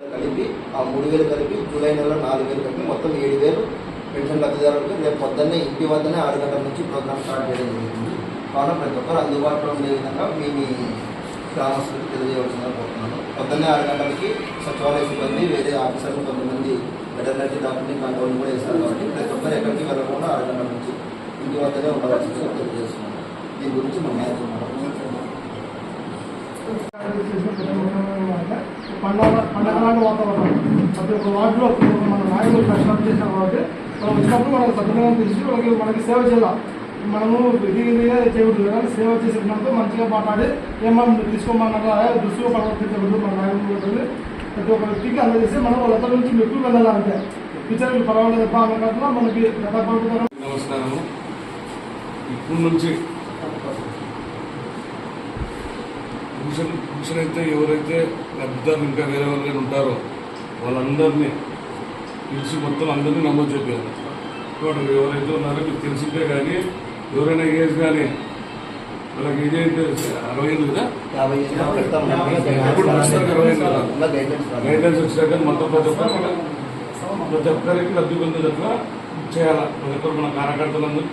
కలిపి ఆ మూడు వేలు కలిపి జూలై నెలలో నాలుగు వేలు కలిపి మొత్తం ఏడు వేలు పెన్షన్ లబ్ధిదారులకు రేపు పొద్దున్నే ఇంటి వద్దనే ఆరు గంటల నుంచి ప్రోగ్రామ్ స్టార్ట్ చేయడం జరిగింది. కావున ప్రతి ఒక్కరు అందుబాటులో ఉండే విధంగా మీ మీ గ్రామస్తులకు తెలియజేయవలసిందిగా కోరుతున్నాను. పొద్దున్నే ఆరు గంటలకి సచివాలయ సిబ్బంది వేరే ఆఫీసర్లు కొంతమంది వెటర్నరీ డాక్టర్ని కంట్రోల్ కూడా ఇస్తారు కాబట్టి ప్రతి ఒక్కరు ఎక్కడికి వెళ్ళకుండా ఆరు గంటల నుంచి ఇంటి వద్దనే ఉండాల్సిందిగా తెలియజేస్తున్నాను. దీని గురించి మా నాయకులు పండగ పండగలాంటి వాతావరణం. ప్రతి ఒక్క వార్డులో మన నాయకులు ప్రశ్నలు చేశారు కాబట్టి మనం వచ్చినప్పుడు మనకు సద్వినియోగం తెలిసి వాళ్ళకి మనకి సేవ చేయాలి? మనము ఇది ఇదిగా చేయకూడదు కానీ సేవ చేసేటప్పుడు మంచిగా మాట్లాడి ఏమన్నా మీరు తీసుకోమన్నారా దృష్టిలో ప్రవర్తించకూడదు మన నాయకులు ప్రతి ఒక్క వ్యక్తికి అందజేసి మనం వాళ్ళ నుంచి మెట్లు వెళ్ళాలంటే. టీచర్ వీళ్ళు పర్వాలేదు మనకి గత ప్రభుత్వం నమస్కారము. ఇప్పటి నుంచి మిషన్ మిషన్ అయితే ఎవరైతే లబ్ధిదారులు ఇంకా వేరే ఎవరైనా ఉంటారో వాళ్ళందరినీ పిలిచి మొత్తం అందరినీ నమోదు చేయాలి ఇప్పుడు ఎవరైతే ఉన్నారో మీకు తెలిసిందే కానీ ఎవరైనా ఏజ్ కానీ వాళ్ళకి అయితే అరవై కదా? ఏళ్ళు పెడతాం. ఇప్పుడు ప్రస్తుతానికి అరవై కదా? గైడ్లైన్స్. గైడ్లైన్స్ వచ్చాక మొత్తం ప్రతి ఒక్కరికి లబ్ధి పొందేటట్లా చేయాలి? ప్రతి ఒక్కరు మన కార్యకర్తలందరూ